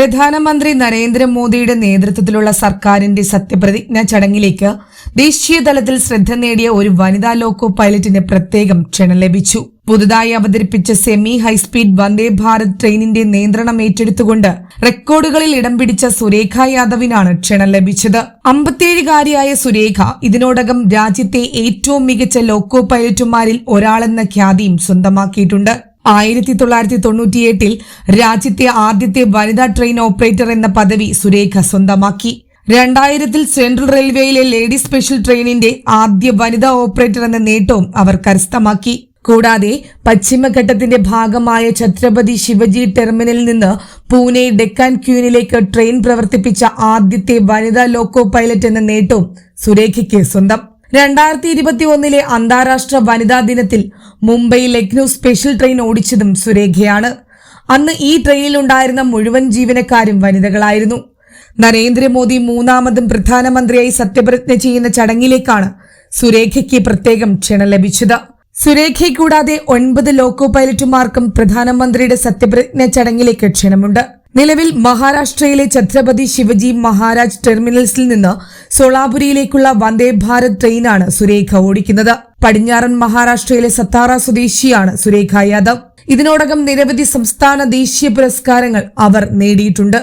പ്രധാനമന്ത്രി നരേന്ദ്രമോദിയുടെ നേതൃത്വത്തിലുള്ള സർക്കാരിന്റെ സത്യപ്രതിജ്ഞ ചടങ്ങിലേക്ക് ദേശീയ തലത്തിൽ ശ്രദ്ധ നേടിയ ഒരു വനിതാ ലോക്കോ പൈലറ്റിന് പ്രത്യേകം ക്ഷണം ലഭിച്ചു. പുതുതായി അവതരിപ്പിച്ച സെമി ഹൈസ്പീഡ് വന്ദേ ഭാരത് ട്രെയിനിന്റെ നിയന്ത്രണം ഏറ്റെടുത്തുകൊണ്ട് റെക്കോർഡുകളിൽ ഇടം പിടിച്ച സുരേഖ യാദവിനാണ് ക്ഷണം ലഭിച്ചത്. അമ്പത്തിയേഴുകാരിയായ സുരേഖ ഇതിനോടകം രാജ്യത്തെ ഏറ്റവും മികച്ച ലോക്കോ പൈലറ്റുമാരിൽ ഒരാളെന്ന ഖ്യാതിയും സ്വന്തമാക്കിയിട്ടുണ്ട്. ആയിരത്തി തൊള്ളായിരത്തി തൊണ്ണൂറ്റിയെട്ടിൽ രാജ്യത്തെ ആദ്യത്തെ വനിതാ ട്രെയിൻ ഓപ്പറേറ്റർ എന്ന പദവി സുരേഖ സ്വന്തമാക്കി. രണ്ടായിരത്തിൽ സെൻട്രൽ റെയിൽവേയിലെ ലേഡി സ്പെഷ്യൽ ട്രെയിനിന്റെ ആദ്യ വനിതാ ഓപ്പറേറ്റർ എന്ന നേട്ടവും അവർ കരസ്ഥമാക്കി. കൂടാതെ പശ്ചിമഘട്ടത്തിന്റെ ഭാഗമായ ഛത്രപതി ശിവജി ടെർമിനലിൽ നിന്ന് പൂനെ ഡെക്കാൻ ക്യൂനിലേക്ക് ട്രെയിൻ പ്രവർത്തിപ്പിച്ച ആദ്യത്തെ വനിതാ ലോക്കോ പൈലറ്റ് എന്ന നേട്ടവും സുരേഖയ്ക്ക് സ്വന്തം. രണ്ടായിരത്തി ഇരുപത്തി ഒന്നിലെ അന്താരാഷ്ട്ര വനിതാ ദിനത്തിൽ മുംബൈ ലക്നൌ സ്പെഷ്യൽ ട്രെയിൻ ഓടിച്ചതും സുരേഖയാണ്. അന്ന് ഈ ട്രെയിനിലുണ്ടായിരുന്ന മുഴുവൻ ജീവനക്കാരും വനിതകളായിരുന്നു. നരേന്ദ്രമോദി മൂന്നാമതും പ്രധാനമന്ത്രിയായി സത്യപ്രതിജ്ഞ ചെയ്യുന്ന ചടങ്ങിലേക്കാണ് സുരേഖയ്ക്ക് പ്രത്യേകം ക്ഷണം ലഭിച്ചത്. സുരേഖയെ കൂടാതെ ഒൻപത് ലോക്കോ പൈലറ്റുമാർക്കും പ്രധാനമന്ത്രിയുടെ സത്യപ്രതിജ്ഞ ചടങ്ങിലേക്ക് ക്ഷണമുണ്ട്. നിലവിൽ മഹാരാഷ്ട്രയിലെ ഛത്രപതി ശിവജി മഹാരാജ് ടെർമിനൽസിൽ നിന്ന് സോളാപുരിയിലേക്കുള്ള വന്ദേ ഭാരത് ട്രെയിനാണ് സുരേഖ ഓടിക്കുന്നത്. പടിഞ്ഞാറൻ മഹാരാഷ്ട്രയിലെ സത്താറ സ്വദേശിയാണ് സുരേഖ യാദവ്. ഇതിനോടകം നിരവധി സംസ്ഥാന ദേശീയ പുരസ്കാരങ്ങൾ അവർ നേടിയിട്ടുണ്ട്.